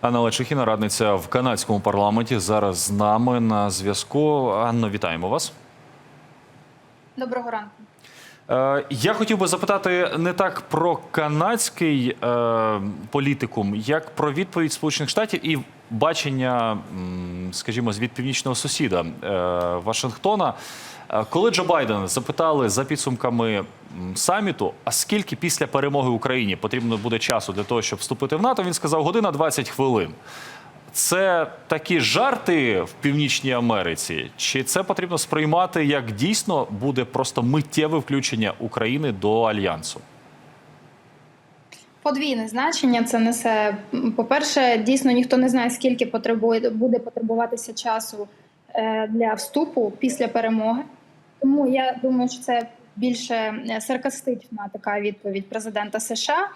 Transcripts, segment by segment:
Анна Лечихіна, радниця в канадському парламенті, зараз з нами на зв'язку. Анно, вітаємо вас. Доброго ранку. Е, Я хотів би запитати не так про канадський е, політикум, як про відповідь Сполучених Штатів і бачення, скажімо, від північного сусіда е, Вашингтона. Е, Коли Джо Байден запитали за підсумками саміту, а скільки після перемоги Україні потрібно буде часу для того, щоб вступити в НАТО, він сказав година 20 хвилин. Це такі жарти в Північній Америці, чи це потрібно сприймати як дійсно буде просто миттєве включення України до альянсу? Подвійне значення це несе. По-перше, дійсно ніхто не знає, скільки потребує буде потребуватися часу е, для вступу після перемоги. Тому я думаю, що це більше е, саркастична така відповідь президента США. Е,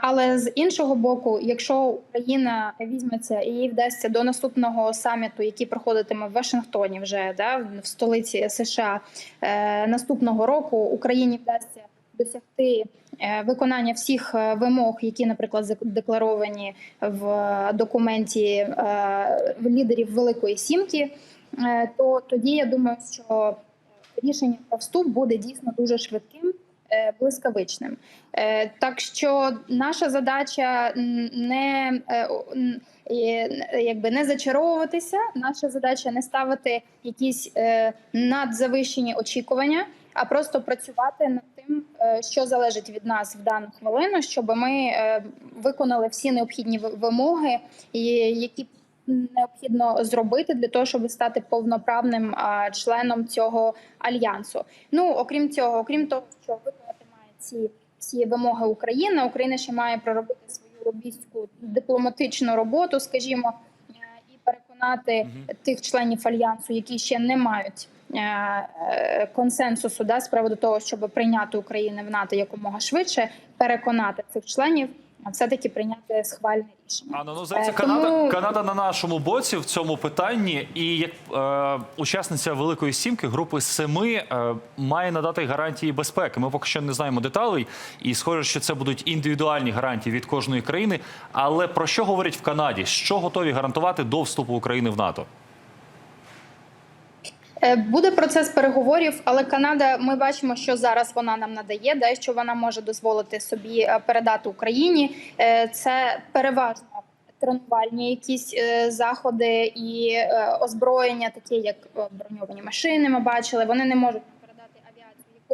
Але з іншого боку, якщо Україна візьметься і їй вдасться до наступного саміту, який проходитиме в Вашингтоні, вже да, в столиці США е, наступного року, Україні вдасться досягти виконання всіх вимог, які, наприклад, задекларовані в документі лідерів Великої Сімки, то тоді я думаю, що рішення про вступ буде дійсно дуже швидким. е, Блискавичним, Е, так що наша задача не е, якби не зачаровуватися. Наша задача не ставити якісь надзавищені очікування, а просто працювати над тим, що залежить від нас в дану хвилину, щоб ми виконали всі необхідні вимоги, які необхідно зробити для того, щоб стати повноправним членом цього альянсу. Ну окрім цього, окрім того, що виконати має ці всі вимоги України, Україна ще має проробити свою лобістську дипломатичну роботу, скажімо, і переконати тих членів альянсу, які ще не мають. е, е, Консенсусу да, з приводу того, щоб прийняти Україну в НАТО якомога швидше, переконати цих членів, а все-таки прийняти схвальне рішення. Анна, ну здається, Е, тому- Канада, Канада на нашому боці в цьому питанні, і як е, учасниця Великої Сімки групи семи е, має надати гарантії безпеки. Ми поки що не знаємо деталей, і схоже, що це будуть індивідуальні гарантії від кожної країни. Але про що говорять в Канаді? Що готові гарантувати до вступу України в НАТО? Е, Буде процес переговорів, але Канада, ми бачимо, що зараз вона нам надає, де що вона може дозволити собі е, передати Україні. Е, Це переважно тренувальні якісь заходи і озброєння, такі як броньовані машини. Ми бачили, вони не можуть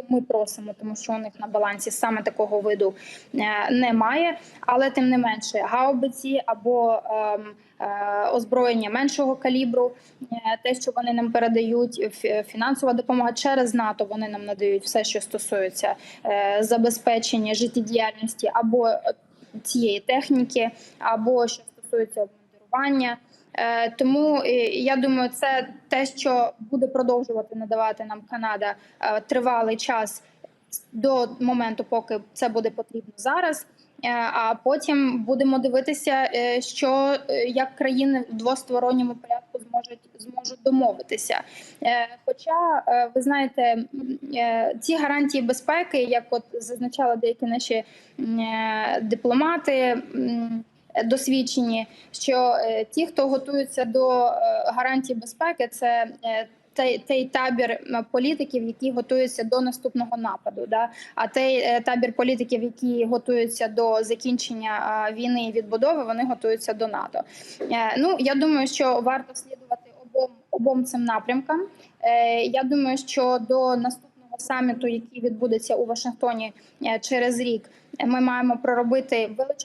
ми просимо, тому що у них на балансі саме такого виду е, немає. Але тим не менше, гаубиці або ем, е, озброєння меншого калібру, е, те, що вони нам передають, фінансова допомога через НАТО. Вони нам надають все, що стосується забезпечення життєдіяльності або цієї техніки, або що стосується обмундирування. Е, Тому я думаю, це те, що буде продовжувати надавати нам Канада е, тривалий час до моменту, поки це буде потрібно зараз. Е, А потім будемо дивитися, що як країни в двосторонньому порядку зможуть зможуть домовитися. Хоча ви знаєте, ці гарантії безпеки, як от зазначали деякі наші дипломати. Досвідчені, що е, ті, хто готуються до е, гарантій безпеки, це е, той, табір політиків, які готуються до наступного нападу. Да? А той табір політиків, які готуються до закінчення війни і відбудови, вони готуються до НАТО. Ну я думаю, що варто слідувати обом обом цим напрямкам. Я думаю, що до наступного саміту, який відбудеться у Вашингтоні через рік, ми маємо проробити роботи,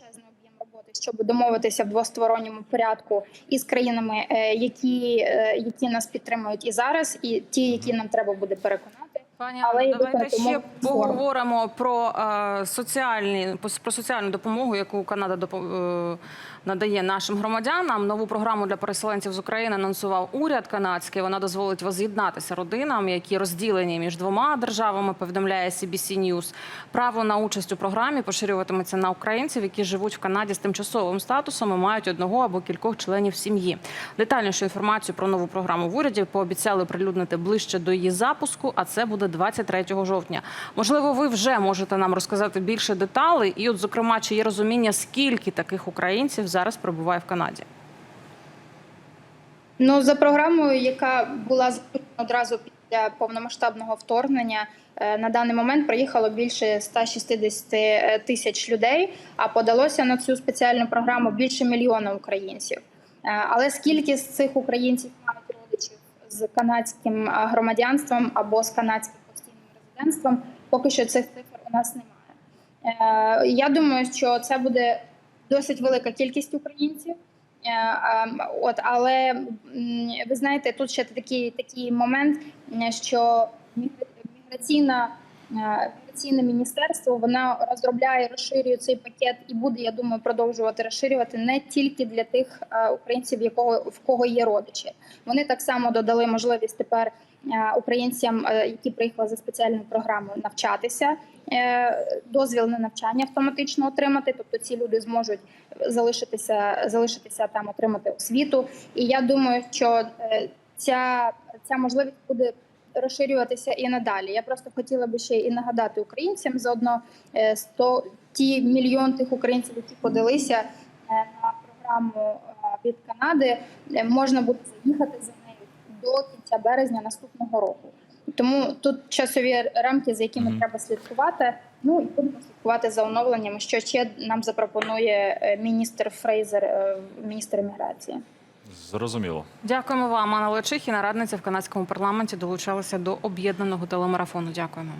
щоб домовитися в двосторонньому порядку із країнами, е, які, е, які нас підтримують і зараз, і ті, які нам треба буде переконати. Пані Але давайте ще поговоримо про е, соціальні про соціальну допомогу, яку Канада е, надає нашим громадянам. Нову програму для переселенців з України анонсував уряд канадський. Вона дозволить воз'єднатися родинам, які розділені між двома державами. Повідомляє CBC News. Право на участь у програмі поширюватиметься на українців, які живуть в Канаді з тимчасовим статусом і мають одного або кількох членів сім'ї. Детальнішу інформацію про нову програму в уряді пообіцяли оприлюднити ближче до її запуску. А це буде 23 жовтня. Можливо, ви вже можете нам розказати більше деталей, і, от, зокрема, чи є розуміння, скільки таких українців зараз перебуває в Канаді? Ну за програмою, яка була одразу після повномасштабного вторгнення, е, на даний момент приїхало більше 160 тисяч людей. А подалося на цю спеціальну програму більше мільйона українців. Е, Але скільки з цих українців мають родичів з канадським е, громадянством або з канадським постійним резидентством, поки що цих цифр у нас немає. Е, Я думаю, що це буде досить велика кількість українців. Е, От, але ви знаєте, тут ще такий, такий момент, що мігра- міграційна е, міністерство вона розробляє, розширює цей пакет і буде, я думаю, продовжувати розширювати не тільки для тих е, українців, якого в кого є родичі. Вони так само додали можливість тепер е, українцям, які приїхали за спеціальною програмою, навчатися. Дозвіл на навчання автоматично отримати, тобто ці люди зможуть залишитися, залишитися там, отримати освіту. І я думаю, що ця, ця можливість буде розширюватися і надалі. Я просто хотіла би ще і нагадати українцям заодно е, 100, ті мільйон тих українців, які подалися е, на програму е, від Канади, е, можна буде заїхати за нею до кінця березня наступного року. Тому тут часові рамки, за якими Мгм. треба слідкувати. Ну і будемо слідкувати за оновленнями, що ще нам запропонує е, міністр Фрейзер, е, міністр імміграції. Зрозуміло. Дякуємо вам, Анна Лечихіна, радниця в канадському парламенті, долучалася до об'єднаного телемарафону. Дякуємо.